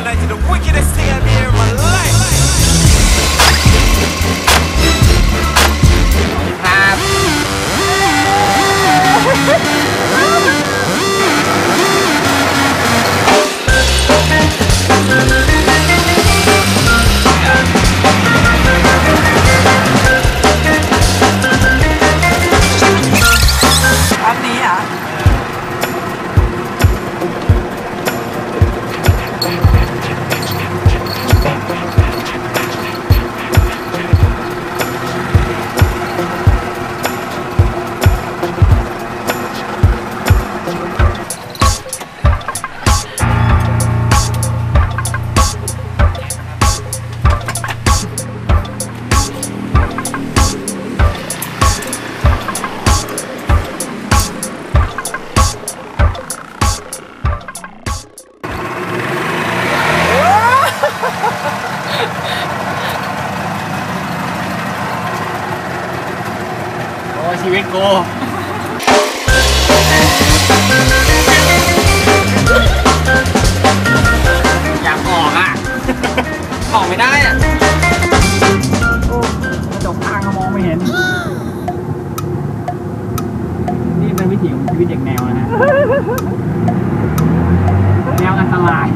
I did the wickedest thing I've ever in my life. I'm the. อชีวิตกูอยากออกอะ ออกไม่ได้อะกระจกข้างก็มองไม่เห็น นี่เป็นวิถีของชีวิตเด็กแนวนะฮะ แนวอันตราย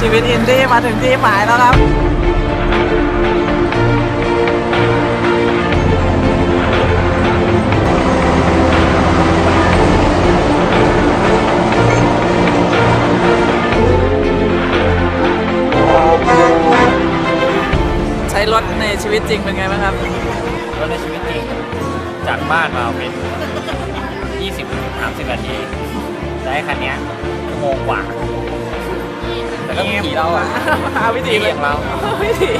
ชีวิตอินดี้มาถึงที่หมายแล้วครับใช้รถในชีวิตจริงเป็นไงบ้างครับ รถในชีวิตจริง จากบ้านมาเป็น 20 30 นาที ได้คันนี้ชั่วโมงกว่า แต่ก็มีเราอะหาวิธีอย่างเรา วิธี